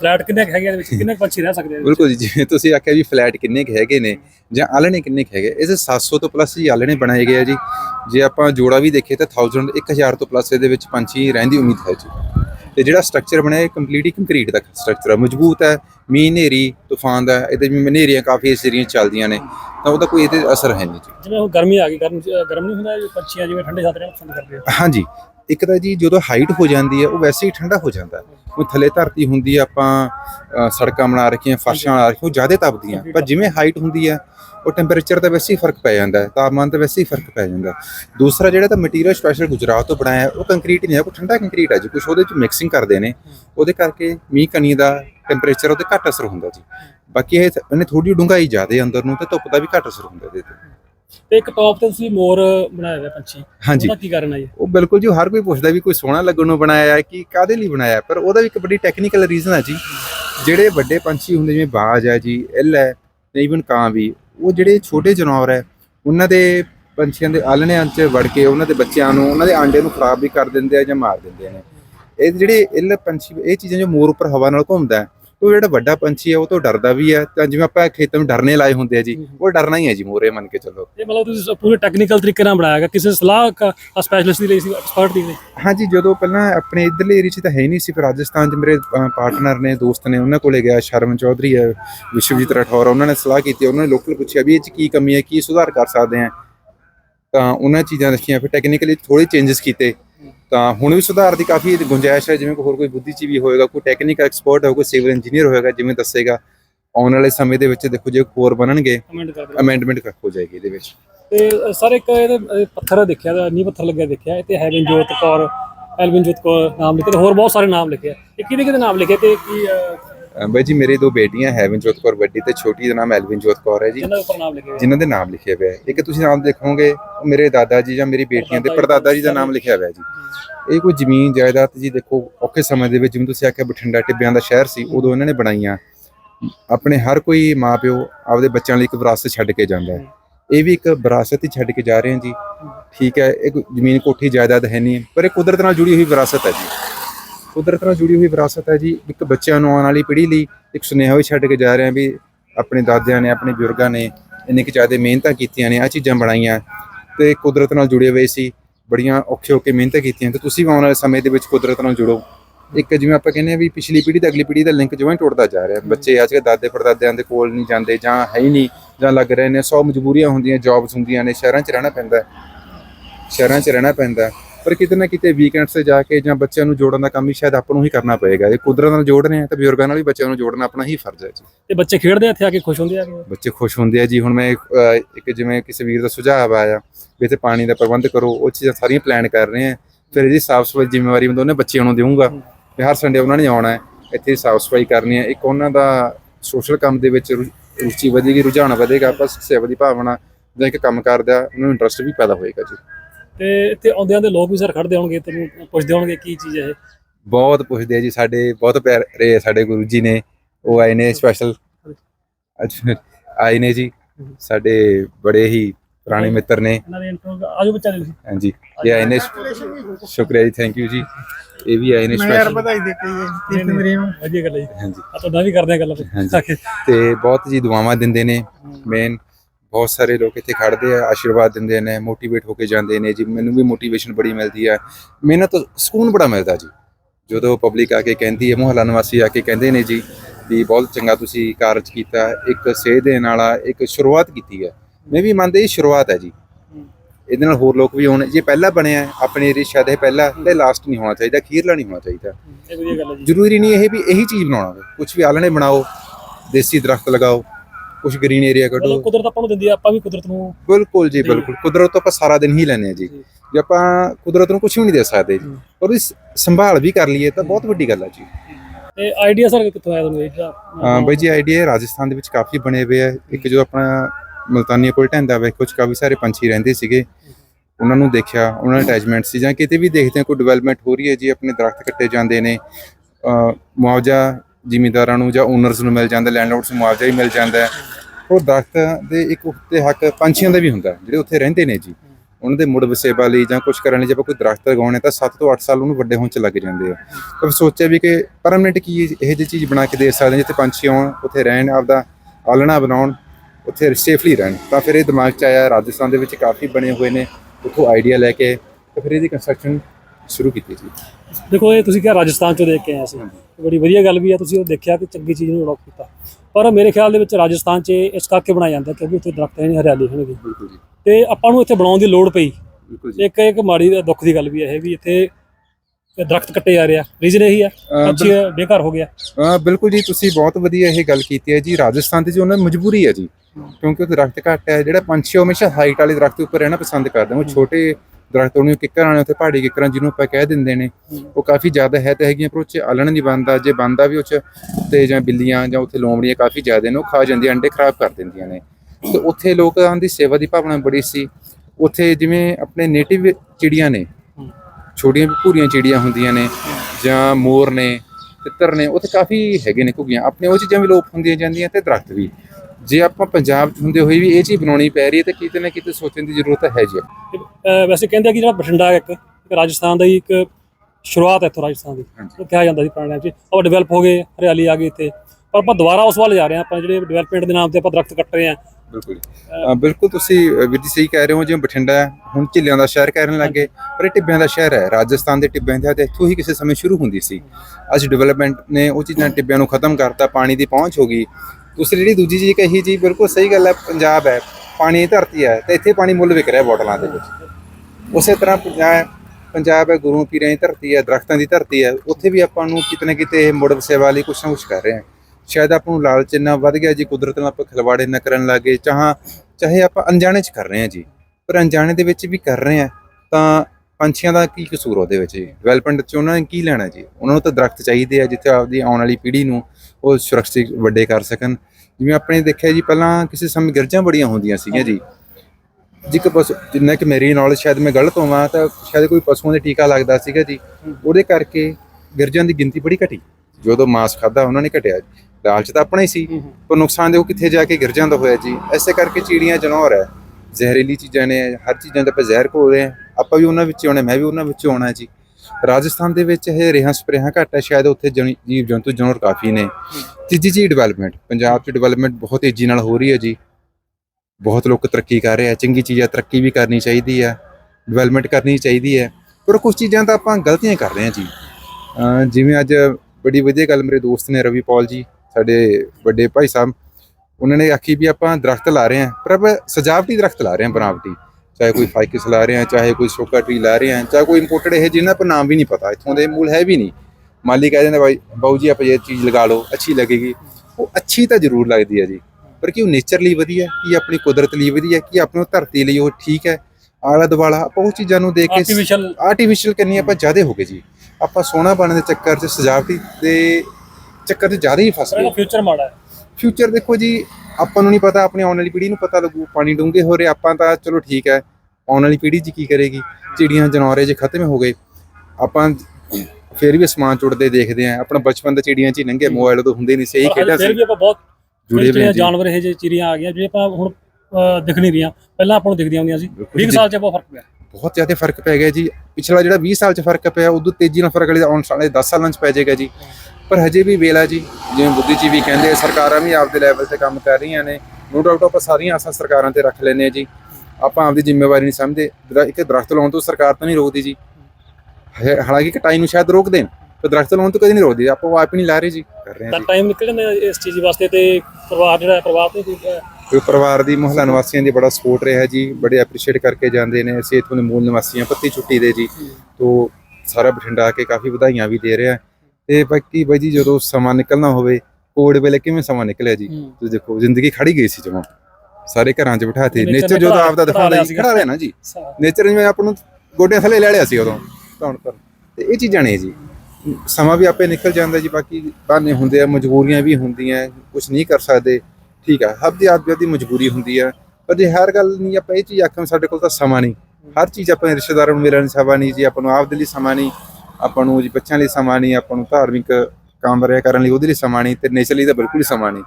ਫਲੈਟ ਕਿੰਨੇ ਕੁ ਹੈਗੇ ਆ ਇਹਦੇ ਵਿੱਚ? ਕਿੰਨੇ ਕੁ ਪੰਛੀ ਰਹਿ ਸਕਦੇ ਆ ਇਹਦੇ ਵਿੱਚ? ਬਿਲਕੁਲ ਜੀ ਜਿਵੇਂ ਤੁਸੀਂ ਆਖਿਆ ਵੀ ਫਲੈਟ ਕਿੰਨੇ ਕੁ ਹੈਗੇ ਨੇ ਜਾਂ ਆਲਣੇ ਕਿੰਨੇ ਕੁ ਹੈਗੇ ਇਸ 700 ਤੋਂ ਪਲੱਸ ਜੀ ਆਲਣੇ ਬਣਾਏ ਗਏ ਆ ਜੀ। ਜੇ ਆਪਾਂ ਜੋੜਾ ਵੀ ਦੇਖੇ ਤਾਂ 1000 1000 ਤੋਂ ਪਲੱਸ ਇਹਦੇ ਵਿੱਚ ਪੰਛੀ ਰਹਿਣ ਦੀ ਉਮੀਦ ਹੈ ਜੀ। ਤੇ ਜਿਹੜਾ ਸਟਰਕਚਰ ਬਣਿਆ ਇਹ ਕੰਪਲੀਟਲੀ ਕੰਕਰੀਟ ਦਾ ਸਟਰਕਚਰ ਹੈ ਮਜ਼ਬੂਤ ਹੈ ਮੀਂਹ ਹਨੇਰੀ ਤੂਫਾਨ ਦਾ ਇਹਦੇ ਵੀ ਹਨੇਰੀਆਂ ਕਾਫੀ ਇਸ ਏਰੀਆ 'ਚ ਚੱਲਦੀਆਂ ਨੇ। ਤਾਂ ਉਹਦਾ ਕੋਈ ਇਹਦੇ ਅਸਰ ਹੈ ਨਹੀਂ ਜੀ। ਜਿਵੇਂ ਹੁਣ ਗਰਮੀ ਆ ਗਈ ਗਰਮ ਗਰਮ ਨਹੀਂ ਹੁੰਦਾ ਪੰਛੀਆਂ ਜਿਵੇਂ ਠੰਡੇ ਸਾਥ ਰਹਿਣਾ ਪਸੰਦ ਕਰਦੇ ਆ। ਹਾਂਜੀ। ਇੱਕ ਤਾਂ ਜੀ ਜਦੋਂ ਹਾਈਟ ਹੋ ਜਾਂਦੀ ਹੈ ਉਹ ਵੈਸੇ ਹੀ ਠੰਡਾ ਹੋ ਜਾਂਦਾ। ਉਹ ਥੱਲੇ ਧਰਤੀ ਹੁੰਦੀ ਹੈ ਆਪਾਂ ਸੜਕਾਂ ਬਣਾ ਰੱਖੀਆਂ ਫਰਸ਼ਾਂ ਬਣਾ ਰੱਖੀਆਂ ਉਹ ਜ਼ਿਆਦਾ ਤਪਦੀਆਂ। ਪਰ ਜਿਵੇਂ ਹਾਈਟ ਹੁੰਦੀ ਹੈ ਉਹ ਟੈਂਪਰੇਚਰ ਦਾ ਵੈਸੇ ਹੀ ਫ਼ਰਕ ਪੈ ਜਾਂਦਾ ਹੈ ਤਾਪਮਾਨ ਦਾ ਵੈਸੇ ਹੀ ਫ਼ਰਕ ਪੈ ਜਾਂਦਾ। ਦੂਸਰਾ ਜਿਹੜਾ ਤਾਂ ਮਟੀਰੀਅਲ ਸਪੈਸ਼ਲ ਗੁਜਰਾਤ ਤੋਂ ਬਣਾਇਆ ਉਹ ਕੰਕਰੀਟ ਨਹੀਂ ਹੈ ਉਹ ਠੰਡਾ ਕੰਕਰੀਟ ਹੈ ਜੀ ਕੁਝ ਉਹਦੇ ਚ ਮਿਕਸਿੰਗ ਕਰਦੇ ਨੇ ਉਹਦੇ ਕਰਕੇ ਮੀਂਹ ਕਣੀ ਦਾ ਟੈਂਪਰੇਚਰ ਉਹਦੇ ਘੱਟ ਅਸਰ ਹੁੰਦਾ ਜੀ। ਬਾਕੀ ਇਹ ਇਹਨੇ ਥੋੜੀ ਡੂੰਘਾਈ ਜ਼ਿਆਦਾ ਅੰਦਰ ਨੂੰ ਤੇ ਧੁੱਪ ਦਾ ਵੀ ਘੱਟ ਅਸਰ ਹੁੰਦਾ ਇਹਦੇ ਤੇ। ਤੇ ਇੱਕ ਟੌਪ ਤੇ ਤੁਸੀਂ ਮੋਰ ਬਣਾਇਆ ਹੋਇਆ ਪੰਛੀ। ਹਾਂਜੀ। ਉਹਦਾ ਕੀ ਕਾਰਨ ਹੈ ਜੀ? ਉਹ ਬਿਲਕੁਲ ਜੀ ਹਰ ਕੋਈ ਪੁੱਛਦਾ ਵੀ ਕੋਈ ਸੋਹਣਾ ਲੱਗਣ ਨੂੰ ਬਣਾਇਆ ਹੈ ਕਿ ਕਾਦੇ ਲਈ ਬਣਾਇਆ? ਪਰ ਉਹਦਾ ਵੀ ਇੱਕ ਬੜੀ ਟੈਕਨੀਕਲ ਰੀਜ਼ਨ ਹੈ ਜੀ। ਜਿਹੜੇ ਵੱਡੇ ਪੰਛੀ ਹੁੰਦੇ ਜਿਵੇਂ ਬਾਜ ਹੈ ਜੀ ਇੱਲ ਹੈ ਈਵਨ ਕਾਂ ਵੀ ਉਹ ਜਿਹੜੇ ਛੋਟੇ ਜਾਨਵਰ ਹੈ ਉਹਨਾਂ ਦੇ ਪੰਛੀਆਂ ਦੇ ਆਲਣਿਆਂ 'ਚ ਵੜ ਕੇ ਉਹਨਾਂ ਦੇ ਬੱਚਿਆਂ ਨੂੰ ਉਹਨਾਂ ਦੇ ਆਂਡੇ ਨੂੰ ਖਰਾਬ ਵੀ ਕਰ ਦਿੰਦੇ ਆ ਜਾਂ ਮਾਰ ਦਿੰਦੇ ਨੇ। ਇਹ ਜਿਹੜੇ ਇਹ ਪੰਛੀ ਇਹ ਚੀਜ਼ਾਂ ਜੋ ਮੋਰ ਉੱਪਰ ਹਵਾ ਨਾਲ ਘੁੰਮਦਾ ਹੈ, ਉਹ ਜਿਹੜਾ ਵੱਡਾ ਪੰਛੀ ਹੈ ਉਹ ਤੋਂ ਡਰਦਾ ਵੀ ਹੈ ਤਾਂ ਜਿਵੇਂ ਆਪਾਂ ਖੇਤਾਂ ਵਿੱਚ ਡਰਨੇ ਲਾਏ ਹੁੰਦੇ ਆ ਜੀ ਉਹ ਡਰਨਾ ਹੀ ਹੈ ਜੀ ਮੋਰੇ ਮੰਨ ਕੇ ਚੱਲੋ। ਇਹ ਮਤਲਬ ਤੁਸੀਂ ਪੂਰੇ ਟੈਕਨੀਕਲ ਤਰੀਕੇ ਨਾਲ ਬਣਾਇਆ ਹੈਗਾ। ਕਿਸੇ ਸਲਾਹ ਸਪੈਸ਼ਲਿਸਟ ਦੀ ਲਈ ਸੀ ਐਕਸਪਰਟ ਦੀ ਲਈ? ਹਾਂਜੀ ਜਦੋਂ ਪਹਿਲਾਂ ਆਪਣੇ ਇਧਰਲੇ ਏਰੀਆ 'ਚ ਤਾਂ ਹੈ ਨਹੀਂ ਸੀ ਪਰ ਰਾਜਸਥਾਨ 'ਚ ਮੇਰੇ ਪਾਰਟਨਰ ਨੇ ਦੋਸਤ ਨੇ ਉਹਨਾਂ ਕੋਲੇ ਗਿਆ ਸ਼ਰਮਨ ਚੌਧਰੀ ਹੈ ਵਿਸ਼ਵਜੀਤ ਰਾਠੌਰ ਉਹਨਾਂ ਨੇ ਸਲਾਹ ਕੀਤੀ ਉਹਨਾਂ ਨੇ ਲੋਕਲ ਪੁੱਛਿਆ ਵੀ ਇਹ 'ਚ ਕੀ ਕਮੀ ਹੈ ਕੀ ਸੁਧਾਰ ਕਰ ਸਕਦੇ ਆ। ਤਾਂ ਉਹਨਾਂ ਚੀਜ਼ਾਂ ਰੱਖੀਆਂ ਫਿਰ ਟੈਕਨੀਕਲੀ ਥੋੜੇ ਚੇਂਜਸ ਕੀਤੇ। ਤਾਂ ਹੁਣ ਵੀ ਸੁਧਾਰ ਦੀ ਕਾਫੀ ਗੁੰਜਾਇਸ਼ ਹੈ ਜਿਵੇਂ ਕੋਈ ਹੋਰ ਕੋਈ ਬੁੱਧੀਜੀਵੀ ਹੋਏਗਾ ਕੋਈ ਟੈਕਨੀਕਲ ਐਕਸਪਰਟ ਹੋਊਗਾ ਕੋਈ ਸਿਵਲ ਇੰਜੀਨੀਅਰ ਹੋਏਗਾ ਜਿਵੇਂ ਦੱਸੇਗਾ ਆਉਣ ਵਾਲੇ ਸਮੇਂ ਦੇ ਵਿੱਚ ਦੇਖੋ ਜੇ ਹੋਰ ਬਣਨਗੇ ਕਰ ਦਿਓ। ਅਮੈਂਡਮੈਂਟ ਹੋ ਜਾਏਗੀ ਇਹਦੇ ਵਿੱਚ। ਤੇ ਸਰ ਇੱਕ ਇਹਦੇ ਪੱਥਰ ਦੇਖਿਆ ਦਾ ਨੀ ਪੱਥਰ ਲੱਗਿਆ ਦੇਖਿਆ ਇਹ ਤੇ ਹੈਵਨਜੋਤ ਕੌਰ ਐਲਵਿਨਜੋਤ ਕੌਰ ਨਾਮ ਲਿਖੇ ਤੇ ਹੋਰ ਬਹੁਤ ਸਾਰੇ ਨਾਮ ਲਿਖੇ ਆ। ਇਹ ਕਿਹਦੇ ਕਿਹਦੇ ਨਾਮ ਲਿਖੇ ਤੇ ਕੀ ਬਾਈ ਜੀ ਮੇਰੀ ਦੋ ਬੇਟੀਆਂ ਹੈਵਨਜੋਤ ਕੌਰ ਵੱਡੀ ਤੇ ਛੋਟੀ ਦਾ ਨਾਮ ਐਲਵਿਨਜੋਤ ਕੌਰ ਹੈ ਜੀ। ਜਿਹਨਾਂ ਦੇ ਉੱਪਰ ਨਾਮ ਲਿਖੇ ਹੋਏ ਆ? ਜਿਨ੍ਹਾਂ ਦੇ ਨਾਮ ਲਿਖੇ ਹੋਏ ਹੈ। ਇੱਕ ਤੁਸੀਂ ਨਾਮ ਦੇਖੋਗੇ ਉਹ ਮੇਰੇ ਦਾਦਾ ਜੀ ਜਾਂ ਮੇਰੀ ਬੇਟੀਆਂ ਦੇ ਪੜਦਾਦਾ ਜੀ ਦਾ ਨਾਮ ਲਿਖਿਆ ਹੋਇਆ ਜੀ। ਇਹ ਕੋਈ ਜ਼ਮੀਨ ਜਾਇਦਾਦ ਜੀ ਦੇਖੋ ਔਖੇ ਸਮੇਂ ਦੇ ਵਿੱਚ ਜਿਵੇਂ ਤੁਸੀਂ ਆਖਿਆ ਬਠਿੰਡਾ ਟਿੱਬਿਆਂ ਦਾ ਸ਼ਹਿਰ ਸੀ ਉਦੋਂ ਇਹਨਾਂ ਨੇ ਬਣਾਈਆਂ। ਆਪਣੇ ਹਰ ਕੋਈ ਮਾਪਿਓ ਆਪਦੇ ਬੱਚਿਆਂ ਲਈ ਇੱਕ ਵਿਰਾਸਤ ਛੱਡ ਕੇ ਜਾਂਦਾ ਹੈ। ਇਹ ਵੀ ਇੱਕ ਵਿਰਾਸਤ ਹੀ ਛੱਡ ਕੇ ਜਾ ਰਹੇ ਹਾਂ ਜੀ। ਠੀਕ ਹੈ ਇਹ ਜ਼ਮੀਨ ਕੋਠੀ ਜਾਇਦਾਦ ਹੈ ਨਹੀਂ ਪਰ ਇਹ ਕੁਦਰਤ ਨਾਲ ਜੁੜੀ ਹੋਈ ਵਿਰਾਸਤ ਹੈ ਜੀ। ਕੁਦਰਤ ਨਾਲ ਜੁੜੀ ਹੋਈ ਵਿਰਾਸਤ ਹੈ ਜੀ। ਇੱਕ ਬੱਚਿਆਂ ਨੂੰ ਆਉਣ ਵਾਲੀ ਪੀੜ੍ਹੀ ਲਈ ਇੱਕ ਸੁਨੇਹਾ ਵੀ ਛੱਡ ਕੇ ਜਾ ਰਹੇ ਹਾਂ ਵੀ ਆਪਣੇ ਦਾਦਿਆਂ ਨੇ, ਆਪਣੇ ਬਜ਼ੁਰਗਾਂ ਨੇ ਇੰਨੇ ਕੁ ਜ਼ਿਆਦਾ ਮਿਹਨਤਾਂ ਕੀਤੀਆਂ ਨੇ ਆ ਚੀਜ਼ਾਂ ਬਣਾਈਆਂ। ਤੇ ਕੁਦਰਤ ਨਾਲ ਜੁੜੇ ਹੋਏ ਸੀ, ਬੜੀਆਂ ਔਖੇ ਹੋ ਕੇ ਮਿਹਨਤਾਂ ਕੀਤੀਆਂ। ਤੇ ਤੁਸੀਂ ਵੀ ਆਉਣ ਵਾਲੇ ਸਮੇਂ ਦੇ ਵਿੱਚ ਕੁਦਰਤ ਨਾਲ ਜੁੜੋ। ਇੱਕ ਜਿਵੇਂ ਆਪਾਂ ਕਹਿੰਦੇ ਆ ਵੀ ਪਿਛਲੀ ਪੀੜ੍ਹੀ ਤੇ ਅਗਲੀ ਪੀੜ੍ਹੀ ਦਾ ਲਿੰਕ ਜਿਵੇਂ ਟੁੱਟਦਾ ਜਾ ਰਿਹਾ। ਬੱਚੇ ਅੱਜ ਕੱਲ੍ਹ ਦਾਦੇ ਪੜਦਾਦਿਆਂ ਦੇ ਕੋਲ ਨਹੀਂ ਜਾਂਦੇ ਜਾਂ ਹੈ ਹੀ ਨਹੀਂ, ਜਾਂ ਲੱਗ ਰਹੇ ਨੇ। ਸੌ ਮਜਬੂਰੀਆਂ ਹੁੰਦੀਆਂ, ਜੌਬਸ ਹੁੰਦੀਆਂ ਨੇ, ਸ਼ਹਿਰਾਂ 'ਚ ਰਹਿਣਾ ਪੈਂਦਾ। ਸ਼ਹਿਰਾਂ 'ਚ ਰਹਿਣਾ ਪੈਂਦਾ। ਪਰ ਕਿਤੇ ਨਾ ਕਿਤੇ ਵੀਕਐਂਡਸ ਤੇ ਜਾ ਕੇ ਜਾਂ ਬੱਚਿਆਂ ਨੂੰ ਜੋੜਨ ਦਾ ਕੰਮ ਵੀ ਸ਼ਾਇਦ ਆਪਾਂ ਨੂੰ ਹੀ ਕਰਨਾ ਪਏਗਾ। ਇਹ ਕੁਦਰਤ ਨਾਲ ਜੋੜ ਰਹੇ ਆ ਤਾਂ ਬਜ਼ੁਰਗਾਂ ਨਾਲ ਵੀ ਬੱਚਿਆਂ ਨੂੰ ਜੋੜਨਾ ਆਪਣਾ ਹੀ ਫਰਜ਼ ਹੈ ਜੀ। ਤੇ ਬੱਚੇ ਖੇਡਦੇ ਆ ਇੱਥੇ ਆ ਕੇ ਖੁਸ਼ ਹੁੰਦੇ ਆ ਬੱਚੇ ਖੁਸ਼ ਹੁੰਦੇ ਆ ਜੀ। ਹੁਣ ਮੈਂ ਇੱਕ, ਅਹ, ਇੱਕ ਜਿਵੇਂ ਕਿਸੇ ਵੀਰ ਦਾ ਸੁਝਾਅ ਆਇਆ ਵੀ ਇੱਥੇ ਪਾਣੀ ਦਾ ਪ੍ਰਬੰਧ ਕਰੋ ਉਹ ਚੀਜ਼ਾਂ ਸਾਰੀਆਂ ਪਲਾਨ ਕਰ ਰਹੇ ਆ। ਫਿਰ ਇਹਦੀ ਸਾਫ਼ ਸਫ਼ਾਈ ਜ਼ਿੰਮੇਵਾਰੀ ਮੈਂ ਦੋਨੇ ਬੱਚਿਆਂ ਨੂੰ ਦੇਵਾਂਗਾ ਵੀ ਹਰ ਸੰਡੇ ਉਹਨਾਂ ਨੇ ਆਉਣਾ ਹੈ। ਇੱਥੇ ਸਾਫ਼ ਸਫ਼ਾਈ ਕਰਨੀ ਹੈ। ਇੱਕ ਉਹਨਾਂ ਦਾ ਸੋਸ਼ਲ ਕੰਮ ਦੇ ਵਿੱਚ ਰੁ- ਰੁਚੀ ਵਧੇਗੀ ਰੁਝਾਨ ਵਧੇਗਾ। ਆਪਸ ਸੇਵਾ ਦੀ ਭਾਵਨਾ ਜਾਂ ਇੱਕ ਕੰਮ ਕਰਦਾ ਉਹਨਾਂ ਨੂੰ ਇੰਟਰਸਟ ਵੀ ਪੈਦਾ ਹੋਏਗਾ ਜੀ। ਤੇ ਇੱਥੇ ਆਉਂਦੇ ਆਉਂਦੇ ਲੋਕ ਵੀ ਸਰ ਖੜਦੇ ਹੋਣਗੇ ਤੈਨੂੰ ਪੁੱਛਦੇ ਹੋਣਗੇ ਕੀ ਚੀਜ਼ ਹੈ ਇਹ। ਬਹੁਤ ਪੁੱਛਦੇ ਆ ਜੀ ਸਾਡੇ ਬਹੁਤ ਪਿਆਰੇ ਸਾਡੇ ਗੁਰੂ ਜੀ ਨੇ ਉਹ ਆਏ ਨੇ ਸਪੈਸ਼ਲ ਆਏ ਨੇ ਜੀ ਸਾਡੇ ਬੜੇ ਹੀ ਪੁਰਾਣੇ ਮਿੱਤਰ ਨੇ। ਇਹਨਾਂ ਦੇ ਇੰਟਰੋ ਆਜੋ ਬੱਚਾ ਦੇ ਤੁਸੀਂ। ਹਾਂਜੀ ਇਹ ਆਏ ਨੇ ਸ਼ੁਕਰੀਆ ਜੀ ਥੈਂਕ ਯੂ ਜੀ। ਇਹ ਵੀ ਆਏ ਨੇ ਮੈਂ ਯਾਰ ਸਪੈਸ਼ਲ ਵਧਾਈ ਦੇ ਕੇ ਜੀ ਤੀਰਥ ਮੇਰੇ ਨੂੰ। ਵਧੀਆ ਗੱਲ ਹੈ ਜੀ। ਹਾਂਜੀ। ਆ ਤੁਹਾਡਾ ਵੀ ਕਰਦੇ ਆ ਗੱਲ। ਤੇ ਬਹੁਤ ਜੀ ਦੁਆਵਾਂ ਦਿੰਦੇ ਨੇ ਮੇਨ ਬਹੁਤ ਸਾਰੇ ਲੋਕ ਇੱਥੇ ਖੜਦੇ ਆ ਆਸ਼ੀਰਵਾਦ ਦਿੰਦੇ ਨੇ ਮੋਟੀਵੇਟ ਹੋ ਕੇ ਜਾਂਦੇ ਨੇ ਜੀ। ਮੈਨੂੰ ਵੀ ਮੋਟੀਵੇਸ਼ਨ ਬੜੀ ਮਿਲਦੀ ਆ। ਮੈਨੂੰ ਤਾਂ ਸਕੂਨ ਬੜਾ ਮਿਲਦਾ ਜੀ। ਜਦੋਂ ਪਬਲਿਕ ਆ ਕੇ ਕਹਿੰਦੀ ਹੈ ਮੁਹੱਲਾ ਨਿਵਾਸੀ ਆ ਕੇ ਕਹਿੰਦੇ ਨੇ ਜੀ ਵੀ ਬਹੁਤ ਚੰਗਾ ਤੁਸੀਂ ਕਾਰਜ ਕੀਤਾ ਇੱਕ ਸੇਧ ਦੇਣ ਵਾਲਾ ਇੱਕ ਸ਼ੁਰੂਆਤ ਕੀਤੀ ਹੈ। ਮੈਂ ਵੀ ਮੰਨਦਾ ਇਹ ਸ਼ੁਰੂਆਤ ਹੈ ਜੀ। ਇਹਦੇ ਨਾਲ ਹੋਰ ਲੋਕ ਵੀ ਹੋਣ। ਜੇ ਪਹਿਲਾ ਬਣਿਆ ਆਪਣੇ ਸ਼ਾਇਦ ਇਹ ਪਹਿਲਾ ਤੇ ਲਾਸਟ ਨਹੀਂ ਹੋਣਾ ਚਾਹੀਦਾ ਅਖੀਰਲਾ ਨਹੀਂ ਹੋਣਾ ਚਾਹੀਦਾ। ਜ਼ਰੂਰੀ ਨਹੀਂ ਇਹ ਵੀ ਇਹੀ ਚੀਜ਼ ਬਣਾਉਣਾ। ਕੁਝ ਵੀ ਆਲਣੇ ਬਣਾਓ ਦੇਸੀ ਦਰਖਤ ਲਗਾਓ ਕੁਝ ਗ੍ਰੀਨ ਏਰੀਆ ਕੱਢੋ। ਮਤਲਬ ਕੁਦਰਤ ਆਪਾਂ ਨੂੰ ਦਿੰਦੀ ਆ ਆਪਾਂ ਵੀ ਕੁਦਰਤ ਨੂੰ ਬਿਲਕੁਲ ਜੀ ਬਿਲਕੁਲ। ਕੁਦਰਤ ਤੋਂ ਆਪਾਂ ਸਾਰਾ ਦਿਨ ਹੀ ਲੈਨੇ ਆ ਜੀ। ਜੀ। ਜੇ ਆਪਾਂ ਕੁਦਰਤ ਨੂੰ ਕੁਝ ਵੀ ਨਹੀਂ ਦੇ ਸਕਦੇ ਹੂੰ। ਪਰ ਉਹਦੀ ਸ- ਸੰਭਾਲ ਵੀ ਕਰ ਲਈਏ ਤਾਂ ਬਹੁਤ ਵੱਡੀ ਗੱਲ ਹੈ ਜੀ। ਤੇ ਆਈਡੀਆ ਸਰ ਕਿੱਥੋਂ ਆਇਆ ਤੁਹਾਨੂੰ ਇਹ ਜਿਹੜਾ ਹਾਂ ਬਾਈ ਜੀ ਆਈਡੀਆ ਰਾਜਸਥਾਨ ਦੇ ਵਿੱਚ ਕਾਫੀ ਬਣੇ ਹੋਏ ਆ। ਇੱਕ ਜੋ ਆਪਣਾ ਮਲਤਾਨੀ ਕੋਲ ਢਹਿੰਦਾ ਵਾ ਕੁਝ ਕਾਫੀ ਸਾਰੇ ਪੰਛੀ ਰਹਿੰਦੇ ਸੀਗੇ। ਉਹਨਾਂ ਨੂੰ ਦੇਖਿਆ ਉਹਨਾਂ ਦਾ ਅਟੈਚਮੈਂਟ ਸੀ ਜਾਂ ਕਿਤੇ ਵੀ ਦੇਖਦੇ ਹਾਂ ਕੋਈ ਡਿਵੈਲਪਮੈਂਟ ਹੋ ਰਹੀ ਹੈ ਜੀ ਆਪਣੇ ਦਰਖਤ ਕੱਟੇ ਜਾਂਦੇ ਨੇ। ਅਹ ਮੁਆਵਜ਼ਾ ਜ਼ਿਮੀਂਦਾਰਾਂ ਨੂੰ ਜਾਂ ਓਨਰਸ ਨੂੰ ਮਿਲ ਜਾਂਦਾ ਲੈਂਡਲੋਰਡਸ ਨੂੰ ਮੁਆਵਜ਼ਾ ਹੀ ਮਿਲ ਜਾਂਦਾ ਉਹ ਦਰਖਤ ਦੇ ਇੱਕ ਉੱਤੇ ਹੱਕ ਪੰਛੀਆਂ ਦਾ ਵੀ ਹੁੰਦਾ, ਜਿਹੜੇ ਉੱਥੇ ਰਹਿੰਦੇ ਨੇ ਜੀ। ਉਹਨਾਂ ਦੇ ਮੁੜ ਵਸੇਬਾ ਲਈ ਜਾਂ ਕੁਝ ਕਰਨ ਲਈ ਜੇ ਆਪਾਂ ਕੋਈ ਦਰਖਤ ਲਗਾਉਣੇ, ਤਾਂ 7 ਤੋਂ 8 ਸਾਲ ਉਹਨੂੰ ਵੱਡੇ ਹੋਣ ਚ ਲੱਗ ਜਾਂਦੇ ਆ। ਤਾਂ ਸੋਚਿਆ ਵੀ ਕਿ ਪਰਮਨੈਂਟ ਕੀ ਇਹ ਜਿਹੀ ਚੀਜ਼ ਬਣਾ ਕੇ ਦੇ ਸਕਦੇ ਜਿੱਥੇ ਪੰਛੀ ਆਉਣ, ਉੱਥੇ ਰਹਿਣ, ਆਪਦਾ ਆਲਣਾ ਬਣਾਉਣ, ਉੱਥੇ ਸੇਫਲੀ ਰਹਿਣ। ਤਾਂ ਫਿਰ ਇਹ ਦਿਮਾਗ 'ਚ ਆਇਆ, ਰਾਜਸਥਾਨ ਦੇ ਵਿੱਚ ਕਾਫੀ ਬਣੇ ਹੋਏ ਨੇ, ਉੱਥੋਂ ਆਈਡੀਆ ਲੈ ਕੇ, ਤਾਂ ਫਿਰ ਇਹਦੀ ਕੰਸਟਰਕਸ਼ਨ ਸ਼ੁਰੂ ਕੀਤੀ ਜੀ ਦੇਖੋ ਇਹ ਤੁਸੀਂ ਕਿਹਾ ਰਾਜਸਥਾਨ ਚੋਂ ਦੇਖ ਕੇ ਆਏ ਸੀ ਬੜੀ ਵਧੀਆ ਗੱਲ ਵੀ ਆ ਤੁਸੀਂ ਉਹ ਦੇਖਿਆ ਕਿ ਚੰਗੀ ਚੀਜ਼ ਨੂੰ ਅਡਾਪਟ ਕੀਤਾ। ਪਰ ਮੇਰੇ ਖਿਆਲ ਦੇ ਵਿੱਚ ਰਾਜਸਥਾਨ 'ਚ ਇਸ ਕਰਕੇ ਬਣਾਇਆ ਜਾਂਦਾ ਕਿਉਂਕਿ ਉੱਥੇ ਦਰਖਤ ਨਹੀਂ ਹਰਿਆਲੀ ਹੋਣਗੀ ਤੇ ਆਪਾਂ ਨੂੰ ਇੱਥੇ ਬਣਾਉਣ ਦੀ ਲੋੜ ਪਈ। ਇੱਕ ਇੱਕ ਮਾੜੀ ਦਾ ਦੁੱਖ ਦੀ ਗੱਲ ਵੀ ਹੈ ਇਹ ਵੀ ਇੱਥੇ ਦਰਖਤ ਕੱਟੇ ਜਾ ਰਿਹਾ ਰੀਜ਼ਨ ਇਹੀ ਆ ਅੱਛੀ ਬੇਘਰ ਹੋ ਗਿਆ ਬਿਲਕੁਲ ਜੀ ਤੁਸੀਂ ਬਹੁਤ ਵਧੀਆ ਇਹ ਗੱਲ ਕੀਤੀ ਹੈ ਜੀ। ਰਾਜਸਥਾਨ ਦੀ ਜੋ ਉਹਨਾਂ ਦੀ ਮਜਬੂਰੀ ਹੈ ਜੀ ਕਿਉਂਕਿ ਉਹ ਦਰਖਤ ਘੱਟ ਹੈ ਜਿਹੜਾ ਪੰਛੀ ਹਮੇਸ਼ਾ ਹਾਈਟ ਵਾਲੇ ਦਰਖਤ ਉੱਪਰ ਰਹਿਣਾ ਪਸੰਦ ਕਰਦੇ ਉਹ ਛੋਟੇ ਦਰਖਤ ਉਹਨੂੰ ਕਿੱਕਰਾਂ ਨੇ ਉੱਥੇ ਪਹਾੜੀ ਕਿੱਕਰਾਂ ਜਿਹਨੂੰ ਆਪਾਂ ਕਹਿ ਦਿੰਦੇ ਨੇ, ਉਹ ਕਾਫੀ ਜ਼ਿਆਦਾ ਹੈ ਤਾਂ ਹੈਗੀਆਂ, ਪਰ ਉਹ ਆਲਣ ਨਹੀਂ ਬਣਦਾ, ਜੇ ਬਣਦਾ ਵੀ ਉਹ ਤੇ ਜਾਂ ਬਿੱਲੀਆਂ ਜਾਂ ਉੱਥੇ ਲੋਮੜੀਆਂ ਕਾਫੀ ਜ਼ਿਆਦਾ ਨੇ, ਉਹ ਖਾ ਜਾਂਦੀਆਂ, ਅੰਡੇ ਖਰਾਬ ਕਰ ਦਿੰਦੀਆਂ ਨੇ। ਤੇ ਉੱਥੇ ਲੋਕਾਂ ਦੀ ਸੇਵਾ ਦੀ ਭਾਵਨਾ ਬੜੀ ਸੀ। ਉੱਥੇ ਜਿਵੇਂ ਆਪਣੇ ਨੇਟਿਵ ਚਿੜੀਆਂ ਨੇ, ਛੋਟੀਆਂ ਭੂਰੀਆਂ ਚਿੜੀਆਂ ਹੁੰਦੀਆਂ ਨੇ, ਜਾਂ ਮੋਰ ਨੇ, ਤਿੱਤਰ ਨੇ, ਉੱਥੇ ਕਾਫੀ ਹੈਗੇ ਨੇ ਘੁੱਗੀਆਂ। ਆਪਣੇ ਉਹ ਚੀਜ਼ਾਂ ਵੀ ਲੋਪ ਹੁੰਦੀਆਂ ਜਾਂਦੀਆਂ ਤੇ ਦਰਖਤ ਵੀ। ਜੇ ਆਪਾਂ ਪੰਜਾਬ 'ਚ ਹੁੰਦੇ ਹੋਏ ਵੀ ਇਹ ਚੀਜ਼ ਬਣਾਉਣੀ ਪੈ ਰਹੀ ਹੈ ਤੇ ਕਿਤੇ ਨਾ ਕਿਤੇ ਸੋਚਣ ਦੀ ਜ਼ਰੂਰਤ ਹੈ ਜੀ। ਅਹ ਵੈਸੇ ਕਹਿੰਦੇ ਆ ਕਿ ਜਿਹੜਾ ਬਠਿੰਡਾ ਇੱਕ ਇੱਕ ਰਾਜਸਥਾਨ ਦਾ ਹੀ ਇੱਕ ਸ਼ੁਰੂਆਤ ਹੈ ਇੱਥੋਂ ਰਾਜਸਥਾਨ ਦੀ। ਉਹ ਕਿਹਾ ਜਾਂਦਾ ਸੀ ਪੁਰਾਣੇ ਟਾਈਮ 'ਚ। ਉਹ ਡਿਵੈਲਪ ਹੋ ਗਏ ਹਰਿਆਲੀ ਆ ਗਈ ਇੱਥੇ। ਪਰ ਆਪਾਂ ਦੁਬਾਰਾ ਉਸ ਵੱਲ ਜਾ ਰਹੇ ਹਾਂ ਆਪਾਂ ਜਿਹੜੇ ਡਿਵੈਲਪਮੈਂਟ ਦੇ ਨਾਮ ਤੇ ਆਪਾਂ ਦਰਖਤ ਕੱਟ ਰਹੇ ਹਾਂ। ਬਿਲਕੁਲ ਬਿਲਕੁਲ ਤੁਸੀਂ ਅ, ਵੀਰ ਜੀ ਸਹੀ ਕਹਿ ਰਹੇ ਹੋ ਜਿਵੇਂ ਬਠਿੰਡਾ ਹੈ, ਹੁਣ ਝਿੱਲਿਆਂ ਦਾ ਸ਼ਹਿਰ ਕਹਿਣ ਲੱਗੇ ਪਰ ਇਹ ਟਿੱਬਿਆਂ ਦਾ ਸ਼ਹਿਰ ਹੈ ਰਾਜਸਥਾਨ ਦੇ ਟਿੱਬਿਆਂ ਦਾ ਤੇ ਇੱਥੋਂ ਹੀ ਕਿਸੇ ਸਮੇਂ ਸ਼ੁਰੂ ਹੁੰਦੀ ਸੀ। ਅੱਜ ਡਿਵੈਲਪਮੈਂਟ ਨੇ ਉਹ ਚੀਜ਼ਾਂ ਟਿੱਬਿਆਂ ਨੂੰ ਖਤਮ ਕਰਤਾ ਪਾਣੀ ਦੀ ਪਹੁੰਚ ਹੋ ਗਈ। ਦੂਸਰੀ ਜਿਹੜੀ ਦੂਜੀ ਚੀਜ਼ ਕਹੀ ਜੀ, ਬਿਲਕੁਲ ਸਹੀ ਗੱਲ ਹੈ, ਪੰਜਾਬ ਹੈ, ਪਾਣੀ ਦੀ ਧਰਤੀ ਹੈ ਤੇ ਇੱਥੇ ਪਾਣੀ ਮੁੱਲ ਵਿਕ ਰਿਹਾ ਬੋਟਲਾਂ ਦੇ ਵਿੱਚ। ਉਸੇ ਤਰ੍ਹਾਂ ਪੰਜਾਬ ਪੰਜਾਬ ਹੈ ਗੁਰੂ ਪੀਰਾਂ ਦੀ ਧਰਤੀ ਹੈ, ਦਰਖਤਾਂ ਦੀ ਧਰਤੀ ਹੈ, ਉੱਥੇ ਵੀ ਆਪਾਂ ਨੂੰ ਕਿਤੇ ਨਾ ਕਿਤੇ ਮੁੜ ਵਸੇਵਾ ਲਈ ਕੁਛ ਨਾ ਕੁਛ ਕਰ ਰਹੇ ਹਾਂ। ਸ਼ਾਇਦ ਆਪਾਂ ਨੂੰ ਲਾਲਚ ਇੰਨਾ ਵੱਧ ਗਿਆ ਜੀ, ਕੁਦਰਤ ਨਾਲ ਆਪਾਂ ਖਿਲਵਾੜੇ ਨਾ ਕਰਨ ਲੱਗੇ ਚਾਹਾਂ, ਚਾਹੇ ਆਪਾਂ ਅਣਜਾਣੇ ਚ ਕਰ ਰਹੇ ਹਾਂ ਜੀ, ਪਰ ਅਣਜਾਣੇ ਦੇ ਵਿੱਚ ਵੀ ਕਰ ਰਹੇ ਹਾਂ, ਤਾਂ ਪੰਛੀਆਂ ਦਾ ਕੀ ਕਸੂਰ ਉਹਦੇ ਵਿੱਚ ਜੀ? ਡਿਵੈਲਪਮੈਂਟ ਚ ਉਹਨਾਂ ਨੇ ਕੀ ਲੈਣਾ ਜੀ? ਉਹਨਾਂ ਨੂੰ ਤਾਂ ਦਰਖਤ ਚਾਹੀਦੇ ਆ ਜਿੱਥੇ ਆਪਦੀ ਆਉਣ ਵਾਲੀ ਪੀੜ੍ਹੀ ਨੂੰ ਉਹ ਸੁਰੱਖਿਅਤ ਵੱਡੇ ਕਰ ਸਕਣ। ਜਿਵੇਂ ਆਪਣੇ ਦੇਖਿਆ ਜੀ ਪਹਿਲਾਂ ਕਿਸੇ ਸਮੇਂ ਗਿਰਜਾਂ ਬੜੀਆਂ ਹੁੰਦੀਆਂ ਸੀਗੀਆਂ ਜੀ। ਜੀ ਕਿ ਪਸ਼ੂ ਜਿੰਨਾ ਕਿ ਮੇਰੀ ਨੌਲੇਜ ਸ਼ਾਇਦ ਮੈਂ ਗਲਤ ਹੋਵਾਂ ਤਾਂ ਸ਼ਾਇਦ ਕੋਈ ਪਸ਼ੂਆਂ ਦੇ ਟੀਕਾ ਲੱਗਦਾ ਸੀਗਾ ਜੀ। ਉਹਦੇ ਕਰਕੇ ਗਿਰਜਾਂ ਦੀ ਗਿਣਤੀ ਬੜੀ ਘਟੀ। ਜਦੋਂ ਮਾਸ ਖਾਦਾ ਉਹਨਾਂ ਨੇ ਘਟਿਆ। ਲਾਲਚ ਤਾਂ ਆਪਣਾ ਹੀ ਸੀ। ਪਰ ਨੁਕਸਾਨ ਦੇਖੋ ਕਿੱਥੇ ਜਾ ਕੇ ਗਿਰ ਜਾਂਦਾ ਹੋਇਆ ਜੀ? ਐਸੇ ਕਰਕੇ ਚਿੜੀਆਂ ਜਨੌਰ ਹੈ। ਜ਼ਹਿਰੀਲੀ ਚੀਜ਼ਾਂ ਨੇ, ਹਰ ਚੀਜ਼ਾਂ ਦਾ ਆਪਾਂ ਜ਼ਹਿਰ ਘੋਲ ਰਹੇ ਹਾਂ। ਆਪਾਂ ਵੀ ਉਹਨਾਂ ਵਿੱਚ ਆਉਣਾ, ਮੈਂ ਵੀ ਉਹਨਾਂ ਵਿੱਚ ਆਉਣਾ ਜੀ। ਰਾਜਸਥਾਨ ਦੇ ਵਿੱਚ ਇਹ ਰੇਹਾਂ ਸਪਰੇਹਾਂ ਘੱਟ ਹੈ, ਸ਼ਾਇਦ ਉੱਥੇ ਜਣੀ- ਜੀਵ ਜੰਤੂ ਜਾਨਵਰ ਕਾਫੀ ਨੇ। ਤੀਜੀ ਜੀ ਡਿਵੈਲਪਮੈਂਟ ਪੰਜਾਬ 'ਚ ਡਿਵੈਲਪਮੈਂਟ ਬਹੁਤ ਤੇਜ਼ੀ ਨਾਲ ਹੋ ਰਹੀ ਹੈ ਜੀ। ਬਹੁਤ ਲੋਕ ਤਰੱਕੀ ਕਰ ਰਹੇ ਆ, ਚੰਗੀ ਚੀਜ਼ ਹੈ, ਤਰੱਕੀ ਵੀ ਕਰਨੀ ਚਾਹੀਦੀ ਹੈ ਡਿਵੈਲਪਮੈਂਟ ਕਰਨੀ ਚਾਹੀਦੀ ਹੈ। ਪਰ ਕੁਝ ਚੀਜ਼ਾਂ ਤਾਂ ਆਪਾਂ ਗਲਤੀਆਂ ਕਰ ਰਹੇ ਹਾਂ ਜੀ। ਜਿਵੇਂ ਅੱਜ ਬੜੀ ਵਧੀਆ ਗੱਲ ਮੇਰੇ ਦੋਸਤ ਨੇ ਰਵੀ ਪੌਲ ਜੀ, ਸਾਡੇ ਵੱਡੇ ਭਾਈ ਸਾਹਿਬ ਉਹਨਾਂ ਨੇ ਆਖੀ ਵੀ ਆਪਾਂ ਦਰਖਤ ਲਾ ਰਹੇ ਹਾਂ ਪਰ ਆਪਾਂ ਸਜਾਵਟੀ ਦਰਖਤ ਲਾ ਰਹੇ ਹਾਂ ਬਨਾਵਟੀ। ਚਾਹੇ ਕੋਈ ਫਾਈਕਸ ਲਾ ਰਹੇ ਹਾਂ ਚਾਹੇ ਕੋਈ ਸ਼ੋਕਾ ਟਰੀ ਲਾ ਰਹੇ ਹਾਂ ਚਾਹੇ ਕੋਈ ਇੰਪੋਰਟਡ ਇਹ ਜਿਹਨਾਂ ਪਰ ਨਾਮ ਵੀ ਨਹੀਂ ਪਤਾ ਇੱਥੋਂ ਦੇ ਮੂਲ ਹੈ ਵੀ ਨਹੀਂ। ਮਾਲੀ ਕਹਿ ਦਿੰਦਾ ਬਾਈ ਬਾਊ ਜੀ ਆਪਾਂ ਇਹ ਚੀਜ਼ ਲਗਾ ਲਓ ਅੱਛੀ ਲੱਗੇਗੀ। ਉਹ ਅੱਛੀ ਤਾਂ ਜ਼ਰੂਰ ਲੱਗਦੀ ਹੈ ਜੀ ਪਰ ਕੀ ਉਹ ਨੇਚਰ ਲਈ ਵਧੀਆ ਕੀ ਆਪਣੀ ਕੁਦਰਤ ਲਈ ਵਧੀਆ ਕੀ ਆਪਣੀ ਧਰਤੀ ਲਈ ਉਹ ਠੀਕ ਹੈ ਆਲਾ ਦੁਆਲਾ ਆਪਾਂ ਉਹ ਚੀਜ਼ਾਂ ਨੂੰ ਦੇਖ ਕੇ ਆਰਟੀਫੀਸ਼ੀਅਲ ਆਰਟੀਫੀਸ਼ੀਅਲ ਕਰਨੀ ਆਪਾਂ ਜ਼ਿਆਦੇ ਹੋ ਗਏ ਜੀ। ਆਪਾਂ ਸੋਹਣਾ ਬਣਨ ਦੇ ਚੱਕਰ 'ਚ ਸਜਾਵਟੀ ਦੇ ਚੱਕਰ 'ਚ ਜ਼ਿਆਦਾ ਹੀ ਫਸ ਗਏ। ਫਿਊਚਰ ਮਾੜਾ ਹੈ। ਫਿਊਚਰ ਦੇਖੋ ਜੀ ਆਪਾਂ ਨੂੰ ਨਹੀਂ ਪਤਾ ਆਪਣੀ ਆਉਣ ਵਾਲੀ ਪੀੜ੍ਹੀ ਨੂੰ ਪਤਾ ਲੱਗੂ ਪਾਣੀ ਡੂੰਘੇ ਹੋ ਰਹੇ ਆਪਾਂ ਤਾਂ ਚਲੋ ਠੀਕ ਹੈ ਆਉਣ ਵਾਲੀ ਪੀੜ੍ਹੀ ਜੀ ਕੀ ਕਰੇਗੀ? ਚਿੜੀਆਂ ਜਨੌਰੇ ਜੇ ਖਤਮ ਹੋ ਗਏ ਆਪਾਂ ਫਿਰ ਵੀ ਅਸਮਾਨ ਚੁੜਦੇ ਦੇਖਦੇ ਆ ਆਪਣਾ ਬਚਪਨ ਦਾ ਚਿੜੀਆਂ 'ਚ ਹੀ ਲੰਘਿਆ ਮੋਬਾਈਲ ਤੋਂ ਹੁੰਦੇ ਨਹੀਂ ਸਹੀ ਪਰ ਖੇਡਾਂ ਫਿਰ ਸੀ। ਵੀ ਆਪਾਂ ਬਹੁਤ ਜੁੜੇ ਹੋਏ ਜੀ। ਜਾਨਵਰ ਇਹ ਜਿਹੇ ਚਿੜੀਆਂ ਆ ਗਈਆਂ ਜਿਹੜੇ ਆਪਾਂ ਹੁਣ ਦਿਖ ਨਹੀਂ ਰਹੀਆਂ ਪਹਿਲਾਂ ਆਪਾਂ ਨੂੰ ਦਿਖਦੀਆਂ ਹੁੰਦੀਆਂ ਸੀ। ਬਿਲਕੁਲ 20 ਜੀ। ਸਾਲ ਚ ਬਹੁਤ ਫ਼ਰਕ ਪਿਆ। ਬਹੁਤ ਜ਼ਿਆਦਾ ਫ਼ਰਕ ਪੈ ਗਿਆ ਜੀ ਪਿਛਲਾ ਜਿਹੜਾ 20 ਸਾਲ 'ਚ ਫ਼ਰਕ ਪਿਆ ਉਦੋਂ ਤੇਜ਼ੀ ਨਾਲ ਫ਼ਰਕ ਅਗਲੇ ਆਉਣ ਵਾਲੇ 10 ਸਾਲਾਂ 'ਚ ਪੈ ਜਾਏਗਾ ਜੀ। ਪਰ ਹਜੇ ਵੀ ਵੇਲਾ ਜੀ ਜਿਵੇਂ ਬੁੱਧੀਜੀਵੀ ਕਹਿੰਦੇ ਆ, ਸਰਕਾਰਾਂ ਵੀ ਆਪਦੇ ਲੈਵਲ ਤੇ ਕੰਮ ਕਰ ਰਹੀਆਂ ਨੇ। ਨੋ ਡਾਊਟ ਆਪਾਂ ਸਾਰੀਆਂ ਆਸਾਂ ਸਰਕਾਰਾਂ ਤੇ ਰੱਖ ਲੈਂਦੇ ਆ ਜੀ। ਆਪਾਂ ਆਪਦੀ ਜ਼ਿੰਮੇਵਾਰੀ ਨਹੀਂ ਸਮਝਦੇ। ਇੱਕ ਦਰਖਤ ਲਾਉਣ ਤੋਂ ਸਰਕਾਰ ਤਾਂ ਨਹੀਂ ਰੋਕਦੀ ਜੀ। ਹਾਲਾਂਕਿ ਕਟਾਈ ਨੂੰ ਸ਼ਾਇਦ ਰੋਕ ਦੇਣ ਪਰ ਦਰਖਤ ਲਾਉਣ ਤੋਂ ਕਦੀ ਨਹੀਂ ਰੋਕਦੀ। ਆਪਾਂ ਉਹ ਆਪ ਹੀ ਨਹੀਂ ਲਾ ਰਹੇ ਜੀ। ਕਰ ਰਹੇ ਆ ਤਾਂ ਜੀ। ਟਾਈਮ ਨਿਕਲ ਜਾਂਦਾ ਇਸ ਚੀਜ਼ ਵਾਸਤੇ ਤੇ ਪਰਿਵਾਰ ਜਿਹੜਾ ਪਰਿਵਾਰ ਤੇ ਕੋਈ, ਪਰਿਵਾਰ ਦੀ ਮੁਹੱਲਾ ਨਿਵਾਸੀਆਂ ਦੀ ਬੜਾ ਸਪੋਰਟ ਰਿਹਾ ਜੀ। ਬੜੇ ਐਪਰੀਸ਼ੀਏਟ ਕਰਕੇ ਜਾਂਦੇ ਨੇ। ਅਸੀਂ ਇੱਥੋਂ ਦੇ ਮੂਲ ਨਿਵਾਸੀਆਂ ਪੱਤੀ ਛੁੱਟੀ ਦੇ ਜੀ। ਤੋਂ ਸਾਰਾ ਬਠਿੰਡਾ ਆ ਕੇ ਕਾਫੀ ਵਧਾਈਆਂ ਵੀ ਦੇ ਰਿਹਾ। ਤੇ ਬਾਕੀ ਬਾਈ ਜੀ ਜਦੋਂ ਸਮਾਂ ਨਿਕਲਣਾ ਹੋਵੇ ਕੋਵਿਡ ਵੇਲੇ ਕਿਵੇਂ ਸਮਾਂ ਨਿਕਲਿਆ ਜੀ। ਤੁਸੀਂ ਦੇਖੋ ਜ਼ਿੰਦਗੀ ਖੜੀ ਗਈ ਸੀ ਜਮਾਂ। ਸਾਰੇ ਘਰਾਂ 'ਚ ਬਿਠਾਤੇ ਨੇਚਰ ਜਦੋਂ ਆਪਦਾ ਖੜਾ ਦਿਖਾਉਂਦਾ ਸੀਗਾ। ਖੜਾ ਰਿਹਾ ਨਾ ਜੀ। ਸਾ- ਨੇਚਰ ਜਿਵੇਂ ਆਪ ਨੂੰ ਗੋਡਿਆਂ ਥੱਲੇ ਲੈ ਲਿਆ ਸੀ ਉਦੋਂ ਧੌਣ ਪਰ ਤੇ ਇਹ ਚੀਜ਼ਾਂ ਨੇ ਜੀ। ਸਮਾਂ ਵੀ ਆਪੇ ਨਿਕਲ ਜਾਂਦਾ ਜੀ ਬਾਕੀ ਬਹਾਨੇ ਹੁੰਦੇ ਆ ਮਜਬੂਰੀਆਂ ਵੀ ਹੁੰਦੀਆਂ ਕੁਝ ਨਹੀਂ ਕਰ ਸਕਦੇ। ਠੀਕ ਆ ਸਭ ਦੀ ਆਪਦੀ ਆਪਦੀ ਮਜਬੂਰੀ ਹੁੰਦੀ ਆ। ਪਰ ਜੇ ਹਰ ਗੱਲ ਨਹੀਂ ਆਪਾਂ ਇਹ ਚੀਜ਼ ਆਖਾਂ ਸਾਡੇ ਕੋਲ ਤਾਂ ਸਮਾਂ ਨਹੀਂ। ਹਰ ਚੀਜ਼ ਆਪਣੇ ਰਿਸ਼ਤੇਦਾਰਾਂ ਨੂੰ ਮਿਲਣ ਲਈ ਸਮਾਂ ਨਹੀਂ ਜੀ ਆਪਾਂ ਨੂੰ ਆਪਦੇ ਲਈ ਸਮਾਂ ਨਹੀਂ। ਆਪਾਂ ਨੂੰ ਜੀ ਬੱਚਿਆਂ ਲਈ ਸਮਾਂ ਨਹੀਂ ਆਪਾਂ ਨੂੰ ਧਾਰਮਿਕ ਕੰਮ ਰਿਆ ਕਰਨ ਲਈ ਉਹਦੇ ਲਈ ਸਮਾਂ ਨਹੀਂ ਤੇ ਨੇਚਰ ਲਈ ਤਾਂ ਬਿਲਕੁਲ ਹੀ ਸਮਾਂ ਨਹੀਂ।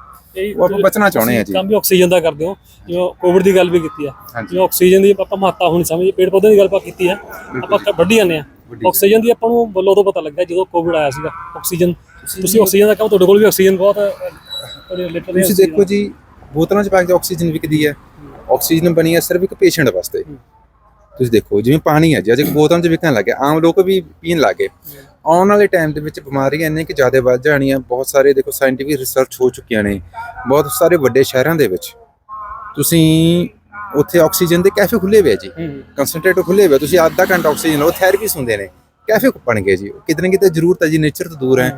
ਉਹ ਆਪਾਂ ਬਚਣਾ ਚਾਹੁੰਦੇ ਆ ਜੀ। ਕੰਮ ਵੀ ਆਕਸੀਜਨ ਦਾ ਕਰਦੇ ਹੋ। ਜਿਵੇਂ ਕੋਵਿਡ ਦੀ ਗੱਲ ਵੀ ਕੀਤੀ ਆ। ਜਿਵੇਂ ਆਕਸੀਜਨ ਦੀ ਆਪਾਂ ਮਹੱਤਤਾ ਹੋਣੀ ਸਮਝੀ ਪੇੜ ਪੌਦੇ ਦੀ ਗੱਲ ਆਪਾਂ ਕੀਤੀ ਆ। ਆਪਾਂ ਵੱਢੀ ਜਾਂਦੇ ਆ ਆਕਸੀਜਨ ਦੀ ਆਪਾਂ ਨੂੰ ਵੱਲੋਂ ਤੋਂ ਪਤਾ ਲੱਗਦਾ ਜਦੋਂ ਕੋਵਿਡ ਆਇਆ ਸੀਗਾ। ਆਕਸੀਜਨ। ਤੁਸੀਂ ਆਕਸੀਜਨ ਦਾ ਕੰਮ ਤੁਹਾਡੇ ਕੋਲ ਵੀ ਆਕਸੀਜਨ ਬਹੁਤ ਤੁਸੀਂ ਦੇਖੋ ਜੀ ਬੋਤਲਾਂ 'ਚ ਪਾ ਕੇ ਆਕਸੀਜਨ ਵਿਕਦੀ ਹੈ। ਆਕਸੀਜਨ ਬਣੀ ਹੈ ਸਿਰਫ ਇੱਕ ਪੇਸ਼ੈਂਟ ਵਾਸਤੇ। ਤੁਸੀਂ ਦੇਖੋ ਜਿਵੇਂ ਪਾਣੀ ਹੈ ਜੀ ਅੱਜ ਬੋਤਲਾਂ 'ਚ ਵਿਕਣ ਲੱਗੇ ਆਮ ਲੋਕ ਵੀ ਪੀਣ ਲੱਗੇ ਆਉਣ ਵਾਲੇ ਟਾਈਮ ਦੇ ਵਿੱਚ ਬਿਮਾਰੀਆਂ ਇੰਨੇ ਕਿ ਜ਼ਿਆਦਾ ਵੱਧ ਜਾਣੀਆਂ ਬਹੁਤ ਸਾਰੇ ਦੇਖੋ ਸਾਇੰਟੀਫਿਕ ਰਿਸਰਚ ਹੋ ਚੁੱਕੀਆਂ ਨੇ ਬਹੁਤ ਸਾਰੇ ਵੱਡੇ ਸ਼ਹਿਰਾਂ ਦੇ ਵਿੱਚ। ਤੁਸੀਂ ਉੱਥੇ ਆਕਸੀਜਨ ਦੇ ਕੈਫੇ ਖੁੱਲੇ ਹੋਏ ਆ ਜੀ ਹੂੰ। ਕੰਸਨਟ੍ਰੇਟਰ ਖੁੱਲੇ ਹੋਏ ਤੁਸੀਂ ਅੱਧਾ ਘੰਟਾ ਆਕਸੀਜਨ ਲਓ ਥੈਰੇਪੀਸ ਹੁੰਦੇ ਨੇ ਕੈਫੇ ਬਣ ਗਏ ਜੀ ਕਿਤੇ ਨਾ ਕਿਤੇ ਜ਼ਰੂਰਤ ਹੈ ਜੀ ਨੇਚਰ ਤੋਂ ਦੂਰ ਹੈ।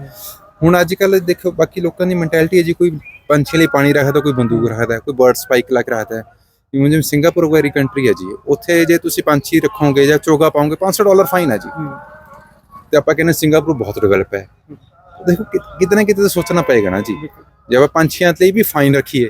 ਹੁਣ ਅੱਜ ਕੱਲ ਦੇਖੋ ਬਾਕੀ ਲੋਕਾਂ ਦੀ ਮੈਂਟੈਲਿਟੀ ਹੈ ਜੀ ਕੋਈ ਪੰਛੀ ਲਈ ਪਾਣੀ ਰੱਖਦਾ ਕੋਈ ਬੰਦੂਕ ਰੱਖਦਾ ਕੋਈ ਬਰਡ ਸਪਾਈਕ ਲੱਗ ਰੱਖਦਾ ਜਿਵੇਂ ਜਿਵੇਂ ਸਿੰਗਾਪੁਰ ਵਗੈਰੀ ਕੰਟਰੀ ਹੈ ਜੀ ਉੱਥੇ ਜੇ ਤੁਸੀਂ ਪੰਛੀ ਰੱਖੋਗੇ ਜਾਂ ਚੋਗਾ ਪਾਓਗੇ 500 ਡਾਲਰ ਫਾਈਨ ਹੈ ਜੀ। ਤੇ ਆਪਾਂ ਕਹਿੰਦੇ ਸਿੰਗਾਪੁਰ ਬਹੁਤ ਡਿਵੈਲਪ ਹੈ। ਦੇਖੋ ਕਿ- ਕਿਤੇ ਤਾਂ ਸੋਚਣਾ ਪਏਗਾ ਨਾ ਜੀ। ਜੇ ਆਪਾਂ ਪੰਛੀਆਂ ਲਈ ਵੀ ਫਾਈਨ ਰੱਖੀਏ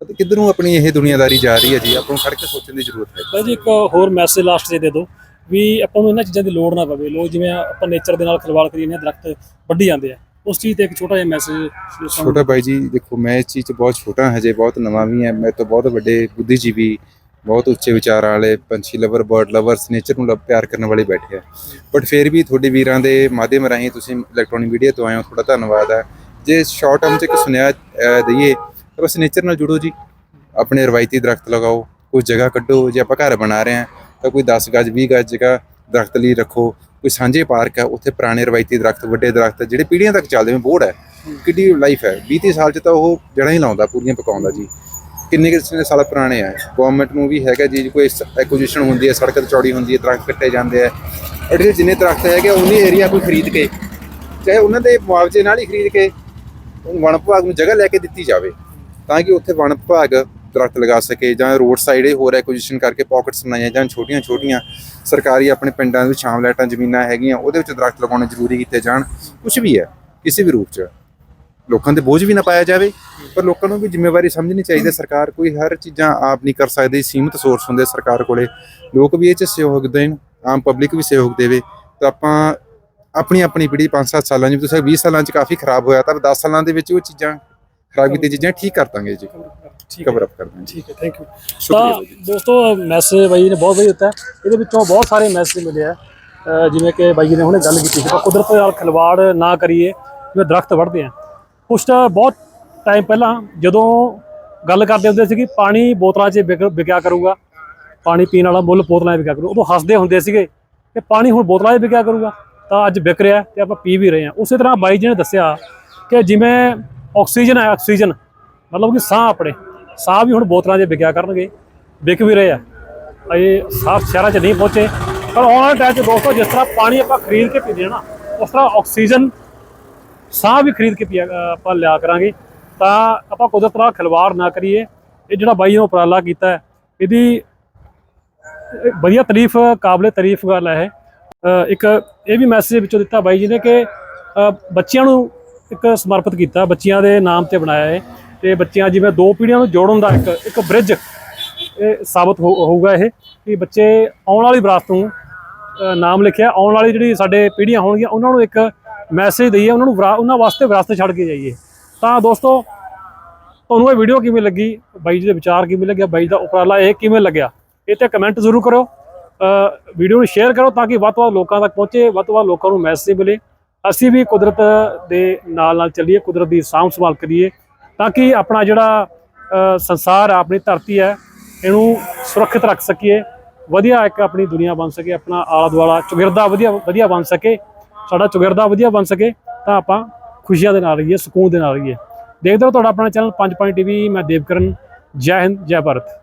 ਤਾਂ ਕਿੱਧਰ ਆਪਣੀ ਇਹ ਦੁਨੀਆਦਾਰੀ ਜਾ ਰਹੀ ਹੈ ਜੀ? ਆਪਾਂ ਨੂੰ ਖੜ ਕੇ ਸੋਚਣ ਦੀ ਜ਼ਰੂਰਤ ਹੈ। ਬਾਈ ਜੀ ਇੱਕ ਹੋਰ ਮੈਸੇਜ ਲਾਸਟ 'ਤੇ ਦੇ ਦਿਓ ਵੀ ਆਪਾਂ ਨੂੰ ਇਹਨਾਂ ਚੀਜ਼ਾਂ ਦੀ ਲੋੜ ਨਾ ਪਵੇ। ਲੋਕ ਜਿਵੇਂ ਆਪਾਂ ਨੇਚਰ ਦੇ ਨਾਲ ਖਿਲਵਾੜ ਕਰੀ ਜਾਂਦੇ ਦਰਖਤ ਵੱਢੀ ਜਾਂਦੇ ਆ। ਉਸ ਚੀਜ਼ ਤੇ ਇੱਕ ਛੋਟਾ ਜਿਹਾ ਮੈਸੇਜ ਛੋਟਾ ਭਾਈ ਜੀ ਦੇਖੋ ਮੈਂ ਇਸ ਚੀਜ਼ 'ਚ ਬਹੁਤ ਛੋਟਾ ਹਜੇ ਬਹੁਤ ਨਵਾਂ ਵੀ ਹਾਂ ਮੈਂ ਤੋਂ ਬਹੁਤ ਵੱਡੇ ਬੁੱਧੀਜੀਵੀ ਬਹੁਤ ਉੱਚੇ ਵਿਚਾਰਾਂ ਵਾਲੇ ਪੰਛੀ ਲਵਰ ਬਰਡ ਲਵਰਸ ਨੇਚਰ ਨੂੰ ਲਵ ਪਿਆਰ ਕਰਨ ਵਾਲੇ ਬੈਠੇ ਆ ਬਟ ਫਿਰ ਵੀ ਤੁਹਾਡੇ ਵੀਰਾਂ ਦੇ ਮਾਧਿਅਮ ਰਾਹੀਂ ਤੁਸੀਂ ਇਲੈਕਟ੍ਰੋਨਿਕ ਮੀਡੀਆ ਤੋਂ ਆਏ ਹੋ ਤੁਹਾਡਾ ਧੰਨਵਾਦ ਹੈ ਜੇ ਸ਼ਾਰਟ ਟਰਮ 'ਚ ਇੱਕ ਸੁਨੇਹਾ ਅਹ, ਦਈਏ ਤਾਂ ਬਸ ਨੇਚਰ ਨਾਲ ਜੁੜੋ ਜੀ ਆਪਣੇ ਰਵਾਇਤੀ ਦਰਖਤ ਲਗਾਓ ਕੋਈ ਜਗ੍ਹਾ ਕੱਢੋ ਜੇ ਆਪਾਂ ਘਰ ਬਣਾ ਰਹੇ ਹਾਂ ਤਾਂ ਕੋਈ 10 ਗਜ 20 ਗਜ ਜਗ੍ਹਾ ਦਰਖਤ ਲਈ ਰੱਖੋ ਕੋਈ ਸਾਂਝੇ ਪਾਰਕ ਹੈ ਉੱਥੇ ਪੁਰਾਣੇ ਰਵਾਇਤੀ ਦਰਖਤ ਵੱਡੇ ਦਰਖਤ ਜਿਹੜੇ ਪੀੜ੍ਹੀਆਂ ਤੱਕ ਚੱਲਦੇ ਨੇ ਬੋੜ ਹੈ ਕਿੱਡੀ ਲਾਈਫ ਹੈ। 20 30 ਸਾਲ ਚ ਤਾਂ ਉਹ ਜੜਾਂ ਹੀ ਲਾਉਂਦਾ ਪੂਰੀਆਂ ਪਕਾਉਂਦਾ ਜੀ। ਕਿੰਨੇ ਕਿੰਨੇ ਸਾਲ ਪੁਰਾਣੇ ਆ। ਗਵਰਨਮੈਂਟ ਨੂੰ ਵੀ ਹੈਗਾ ਜੀ ਕੋਈ ਐਕੁਜੀਸ਼ਨ ਹੁੰਦੀ ਹੈ ਸੜਕ ਤੇ ਚੌੜੀ ਹੁੰਦੀ ਹੈ ਦਰਖਤ ਕੱਟੇ ਜਾਂਦੇ ਆ। ਐਟਲੀਸਟ ਜਿੰਨੇ ਦਰਖਤ ਹੈਗੇ ਉਨੀ ਏਰੀਆ ਕੋਈ ਖਰੀਦ ਕੇ ਚਾਹੇ ਉਹਨਾਂ ਦੇ ਮੁਆਵਜ਼ੇ ਨਾਲ ਹੀ ਖਰੀਦ ਕੇ ਉਹਨੂੰ ਵਣ ਵਿਭਾਗ ਨੂੰ ਜਗ੍ਹਾ ਲੈ ਕੇ ਦਿੱਤੀ ਜਾਵੇ ਤਾਂ ਕਿ ਉੱਥੇ ਵਣ ਵਿਭਾਗ ਦਰਖਤ ਲਗਾ ਸਕੇ ਜਾਂ ਰੋਡ ਸਾਈਡ ਇਹ ਹੋਰ ਐਕੁਜੀਸ਼ਨ ਕਰਕੇ ਪਾਕਟਸ ਬਣਾਈਆਂ ਜਾਂ ਛੋਟੀਆਂ ਛੋਟੀਆਂ ਸਰਕਾਰੀ ਆਪਣੇ ਪਿੰਡਾਂ ਵਿੱਚ ਸ਼ਾਮ ਲਾਈਟਾਂ ਜ਼ਮੀਨਾਂ ਹੈਗੀਆਂ, ਉਹਦੇ ਵਿੱਚ ਦਰਖਤ ਲਗਾਉਣੇ ਜ਼ਰੂਰੀ ਕੀਤੇ ਜਾਣ। ਕੁਝ ਵੀ ਹੈ, ਕਿਸੇ ਵੀ ਰੂਪ 'ਚ। ਲੋਕਾਂ ਤੇ ਬੋਝ ਵੀ ਨਾ ਪਾਇਆ ਜਾਵੇ, ਪਰ ਲੋਕਾਂ ਨੂੰ ਵੀ ਜ਼ਿੰਮੇਵਾਰੀ ਸਮਝਣੀ ਚਾਹੀਦੀ ਸਰਕਾਰ ਕੋਈ ਹਰ ਚੀਜ਼ਾਂ ਆਪ ਨਹੀਂ ਕਰ ਸਕਦੀ, ਸੀਮਿਤ ਸੋਰਸ ਹੁੰਦੇ ਸਰਕਾਰ ਕੋਲੇ। ਲੋਕ ਵੀ ਇਹ 'ਚ ਸਹਿਯੋਗ ਦੇਣ, ਆਮ ਪਬਲਿਕ ਵੀ ਸਹਿਯੋਗ ਦੇਵੇ। ਤਾਂ ਆਪਾਂ ਆਪਣੀ ਆਪਣੀ ਪੀੜ੍ਹੀ 5-7 ਸਾਲਾਂ 'ਚ ਤੁਸੀਂ 20 ਸਾਲਾਂ 'ਚ ਕਾਫੀ ਖਰਾਬ ਹੋਇਆ, ਤਾਂ 10 ਸਾਲਾਂ ਦੇ ਵਿੱਚ ਉਹ ਚੀਜ਼ਾਂ ਖਰਾਬ ਕੀਤੀਆਂ ਚੀਜ਼ਾਂ ਠੀਕ ਕਰ ਦਾਂਗੇ ਜੀ। ਠੀਕ ਕਵਰ ਅਪ ਕਰ ਦਾਂਗੇ। ਠੀਕ ਹੈ। ਥੈਂਕ ਯੂ ਸ਼ੁਕਰੀਆ ਤਾਂ ਦੋਸਤੋ ਮੈਸੇਜ ਬਾਈ ਨੇ ਬਹੁਤ ਵਧੀਆ ਦਿੱਤਾ। ਇਹਦੇ ਵਿੱਚੋਂ ਬਹੁਤ ਸਾਰੇ ਮੈਸੇਜ ਮਿਲੇ ਆ। ਜਿਵੇਂ ਕਿ ਬਾਈ ਜੀ ਨੇ ਹੁਣੇ ਗੱਲ ਕੀਤੀ ਸੀ ਕਿ ਕੁਦਰਤ ਨਾਲ ਖਿਲਵਾੜ ਨਾ ਕਰੀਏ ਜਿਵੇਂ ਦਰਖਤ ਵੱਢਦੇ ਆ। ਕੁਛ ਤਾਂ ਬਹੁਤ ਟਾਈਮ ਪਹਿਲਾਂ ਜਦੋਂ ਗੱਲ ਕਰਦੇ ਹੁੰਦੇ ਸੀ ਕਿ ਪਾਣੀ ਬੋਤਲਾਂ 'ਚ ਵਿਕ- ਵਿਕਿਆ ਕਰੂਗਾ ਪਾਣੀ ਪੀਣ ਵਾਲਾ ਮੁੱਲ ਬੋਤਲਾਂ 'ਚ ਵਿਕਿਆ ਕਰੂ ਉਦੋਂ ਹੱਸਦੇ ਹੁੰਦੇ ਸੀਗੇ ਕਿ ਪਾਣੀ ਹੁਣ ਬੋਤਲਾਂ 'ਚ ਵਿਕਿਆ ਕਰੂਗਾ ਤਾਂ ਅੱਜ ਵਿਕ ਰਿਹਾ ਤੇ ਆਪਾਂ ਪੀ ਵੀ ਰਹੇ ਹਾਂ। ਉਸੇ ਤਰ੍ਹਾਂ ਬਾਈ ਜੀ ਨੇ ਦੱਸਿਆ ਕਿ ਜਿਵੇਂ ਆਕਸੀਜਨ ਹੈ ਆਕਸੀਜਨ। ਮਤਲਬ ਕਿ ਸਾਹ ਆਪਣੇ। ਸਾਹ ਵੀ ਹੁਣ ਬੋਤਲਾਂ 'ਚ ਵਿਕਿਆ ਕਰਨਗੇ। ਵਿਕ ਵੀ ਰਹੇ ਆ। ਇਹ ਸਾਫ਼ ਸ਼ਹਿਰਾਂ 'ਚ ਨਹੀਂ ਪਹੁੰਚੇ। ਪਰ ਆਉਣ ਵਾਲੇ ਟਾਈਮ 'ਚ ਦੋਸਤੋ ਜਿਸ ਤਰ੍ਹਾਂ ਪਾਣੀ ਆਪਾਂ ਖਰੀਦ ਕੇ ਪੀਂਦੇ ਹਾਂ ਨਾ ਉਸ ਤਰ੍ਹਾਂ ਆਕਸੀਜਨ ਸਾਹ ਵੀ ਖਰੀਦ ਕੇ ਪੀਆ ਆਪਾਂ ਲਿਆ ਕਰਾਂਗੇ। ਤਾਂ ਆਪਾਂ ਕੁਦਰਤ ਨਾਲ ਖਿਲਵਾੜ ਨਾ ਕਰੀਏ। ਇਹ ਜਿਹੜਾ ਬਾਈ ਨੇ ਉਪਰਾਲਾ ਕੀਤਾ ਹੈ, ਇਹਦੀ ਵਧੀਆ ਤਾਰੀਫ ਕਾਬਲੇ ਤਾਰੀਫ ਗੱਲ ਹੈ ਇਹ। ਇੱਕ ਇਹ ਵੀ ਮੈਸੇਜ ਵਿੱਚੋਂ ਦਿੱਤਾ ਬਾਈ ਜੀ ਨੇ ਕਿ ਬੱਚਿਆਂ ਨੂੰ ਇੱਕ ਸਮਰਪਿਤ ਕੀਤਾ, ਬੱਚਿਆਂ ਦੇ ਨਾਮ ਤੇ ਬਣਾਇਆ ਹੈ ਤੇ ਬੱਚਿਆਂ ਜਿਵੇਂ ਦੋ ਪੀੜ੍ਹੀਆਂ ਨੂੰ ਜੋੜਨ ਦਾ ਇੱਕ ਇੱਕ ਬ੍ਰਿਜ ਇਹ ਸਾਬਤ ਹੋ- ਹੋਊਗਾ ਇਹ ਕਿ ਬੱਚੇ ਆਉਣ ਵਾਲੀ ਵਿਰਾਸਤ ਨੂੰ ਨਾਮ ਲਿਖਿਆ, ਆਉਣ ਵਾਲੀ ਜਿਹੜੀ ਸਾਡੇ ਪੀੜ੍ਹੀਆਂ ਹੋਣਗੀਆਂ, ਉਹਨਾਂ ਨੂੰ ਇੱਕ ਮੈਸੇਜ ਦਈਏ, ਉਹਨਾਂ ਨੂੰ ਵਿਰਾ- ਉਹਨਾਂ ਵਾਸਤੇ ਵਿਰਾਸਤ ਛੱਡ ਕੇ ਜਾਈਏ। ਤਾਂ ਦੋਸਤੋ, ਤੁਹਾਨੂੰ ਇਹ ਵੀਡੀਓ ਕਿਵੇਂ ਲੱਗੀ? ਬਾਈ ਜੀ ਦੇ ਵਿਚਾਰ ਕਿਵੇਂ ਲੱਗਿਆ? ਬਾਈ ਦਾ ਉਪਰਾਲਾ ਇਹ ਕਿਵੇਂ ਲੱਗਿਆ? ਇਹ ਤੇ ਕਮੈਂਟ ਜ਼ਰੂਰ ਕਰੋ ਵੀਡੀਓ ਨੂੰ ਸ਼ੇਅਰ ਕਰੋ ਤਾਂ ਕਿ ਵੱਧ ਤੋਂ ਵੱਧ ਲੋਕਾਂ ਤੱਕ ਪਹੁੰਚੇ, ਵੱਧ ਤੋਂ ਵੱਧ ਲੋਕਾਂ ਨੂੰ ਮੈਸੇਜ ਮਿਲੇ। ਅਸੀਂ ਵੀ ਕੁਦਰਤ ਦੇ ਨਾਲ ਨਾਲ ਚੱਲੀਏ, ਕੁਦਰਤ ਦੀ ਸਾਂਭ ਸੰਭਾਲ ਕਰੀਏ ਤਾਂ ਕਿ ਆਪਣਾ ਜਿਹੜਾ ਸੰਸਾਰ ਆ, ਆਪਣੀ ਧਰਤੀ ਹੈ, ਇਹਨੂੰ ਸੁਰੱਖਿਅਤ ਰੱਖ ਸਕੀਏ, ਵਧੀਆ ਇੱਕ ਆਪਣੀ ਦੁਨੀਆ ਬਣ ਸਕੇ, ਆਪਣਾ ਆਲਾ ਦੁਆਲਾ ਚੁਗਿਰਦਾ ਵਧੀਆ ਵਧੀਆ ਬਣ ਸਕੇ, ਸਾਡਾ ਚੁਗਿਰਦਾ ਵਧੀਆ ਬਣ ਸਕੇ, ਤਾਂ ਆਪਾਂ ਖੁਸ਼ੀਆਂ ਦੇ ਨਾਲ ਰਹੀਏ, ਸਕੂਨ ਦੇ ਨਾਲ ਰਹੀਏ। ਦੇਖਦੇ ਰਹੋ ਤੁਹਾਡਾ ਆਪਣਾ ਚੈਨਲ ਪੰਜ ਪੰਜ ਟੀਵੀ ਮੈਂ ਦੇਵਕਰਨ, ਜੈ ਹਿੰਦ, ਜੈ ਭਾਰਤ।